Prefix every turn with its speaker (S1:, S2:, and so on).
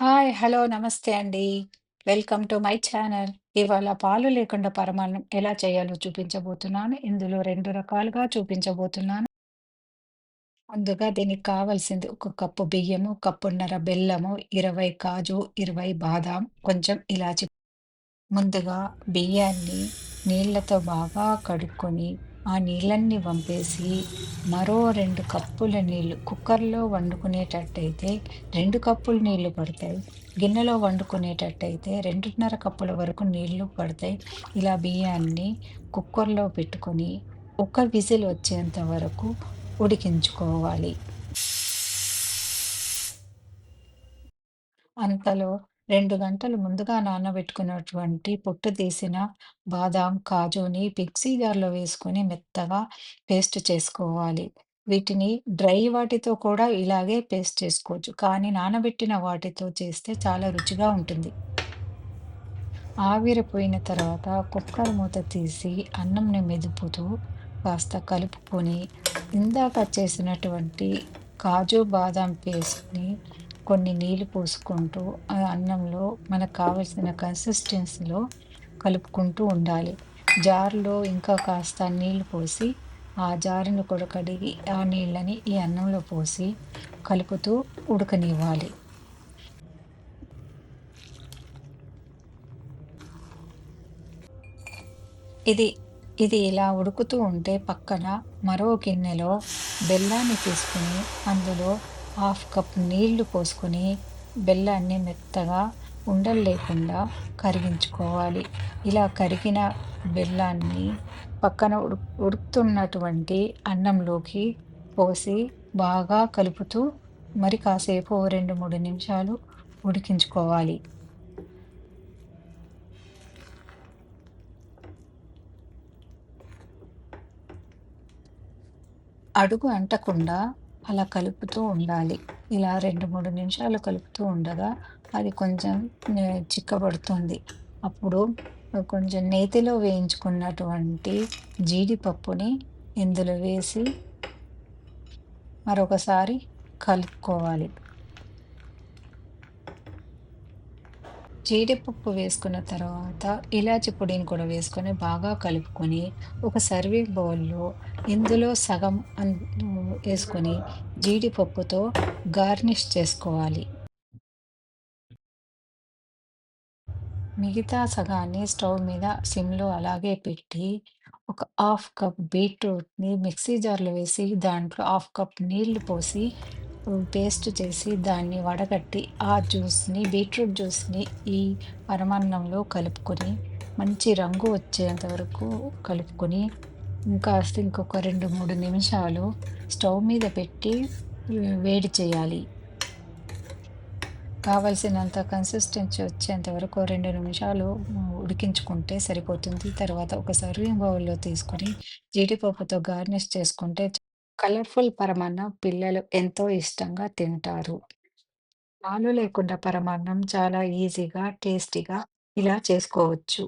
S1: Hi! Hello! నమస్తే అండి. Welcome to my channel. ఇవాళ పాలు లేకుండా పరమాన్నం ఎలా చేయాలో చూపించబోతున్నాను. ఇందులో 2 రకాలుగా చూపించబోతున్నాను. ముందుగా దీనికి కావాల్సింది ఒక కప్పు బియ్యము, కప్పున్నర బెల్లము, 20 కాజు, 20 బాదాం, కొంచెం ఇలాచి. ముందుగా బియ్యాన్ని నీళ్ళతో బాగా కడుక్కొని, ఆ నీళ్ళన్నీ పంపేసి మరో రెండు కప్పుల నీళ్ళు కుక్కర్‌లో వండుకునేటట్టయితే రెండు కప్పులు నీళ్ళు పడతాయి. గిన్నెలో వండుకునేటట్టయితే 2:30 కప్పుల వరకు నీళ్ళు పడతాయి. ఇలా బియ్యాన్ని కుక్కర్‌లో పెట్టుకొని, ఒక విజిల్ వచ్చేంత వరకు ఉడికించుకోవాలి. అంతలో రెండు గంటలు ముందుగా నానబెట్టుకున్నటువంటి పొట్టు తీసిన బాదాం, కాజుని మిక్సీ జార్‌లో వేసుకొని మెత్తగా పేస్ట్ చేసుకోవాలి. వీటిని డ్రై వాటితో కూడా ఇలాగే పేస్ట్ చేసుకోవచ్చు. కానీ నానబెట్టిన వాటితో చేస్తే చాలా రుచిగా ఉంటుంది. ఆవిరిపోయిన తర్వాత కుక్కర్ మూత తీసి అన్నంని మెదుపుతూ కాస్త కలుపుకొని, ఇందాక చేసినటువంటి కాజు, బాదాం పేస్ట్‌ని కొన్ని నీళ్ళు పోసుకుంటూ ఆ అన్నంలో మనకు కావాల్సిన కన్సిస్టెన్సీలో కలుపుకుంటూ ఉండాలి. జార్‌లో ఇంకా కాస్త నీళ్ళు పోసి, ఆ జారును కూడా కడిగి, ఆ నీళ్ళని ఈ అన్నంలో పోసి కలుపుతూ ఉడకనివ్వాలి. ఇది ఇది ఇలా ఉడుకుతూ ఉంటే పక్కన మరో గిన్నెలో బెల్లాన్ని తీసుకొని, అందులో హాఫ్ కప్ నీళ్ళు పోసుకొని, బెల్లాన్ని మెత్తగా ఉండలు లేకుండా కరిగించుకోవాలి. ఇలా కరిగిన బెల్లాన్ని పక్కన ఉడు ఉడుకుతున్నటువంటి అన్నంలోకి పోసి బాగా కలుపుతూ మరి కాసేపు ఓ 2, 3 నిమిషాలు ఉడికించుకోవాలి. అడుగు అంటకుండా అలా కలుపుతూ ఉండాలి. ఇలా 2, 3 నిమిషాలు కలుపుతూ ఉండగా అది కొంచెం చిక్కబడుతుంది. అప్పుడు కొంచెం నేతిలో వేయించుకున్నటువంటి జీడిపప్పుని ఇందులో వేసి మరొకసారి కలుపుకోవాలి. జీడిపప్పు వేసుకున్న తర్వాత ఇలాచి పొడిని కూడా వేసుకొని బాగా కలుపుకొని, ఒక సర్వింగ్ బౌల్‌లో ఇందులో సగం వేసుకొని జీడిపప్పుతో గార్నిష్ చేసుకోవాలి. మిగతా సగాన్ని స్టవ్ మీద సిమ్‌లో అలాగే పెట్టి, ఒక హాఫ్ కప్ బీట్రూట్‌ని మిక్సీ జార్‌లో వేసి, దాంట్లో హాఫ్ కప్ నీళ్ళు పోసి పేస్ట్ చేసి దాన్ని వడగట్టి, ఆ జ్యూస్‌ని బీట్రూట్ జ్యూస్‌ని ఈ పరమాన్నంలో కలుపుకొని, మంచి రంగు వచ్చేంత వరకు కలుపుకొని, ఇంకాస్త ఇంకొక 2, 3 నిమిషాలు స్టవ్ మీద పెట్టి వేడి చేయాలి. కావాల్సినంత కన్సిస్టెన్సీ వచ్చేంత వరకు రెండు నిమిషాలు ఉడికించుకుంటే సరిపోతుంది. తర్వాత ఒక సర్వింగ్ బౌల్‌లో తీసుకొని జీడిపప్పుతో గార్నిష్ చేసుకుంటే కలర్‌ఫుల్ పరమాన్నం పిల్లలు ఎంతో ఇష్టంగా తింటారు. పాలు లేకుండా పరమాన్నం చాలా ఈజీగా, టేస్టీగా ఇలా చేసుకోవచ్చు.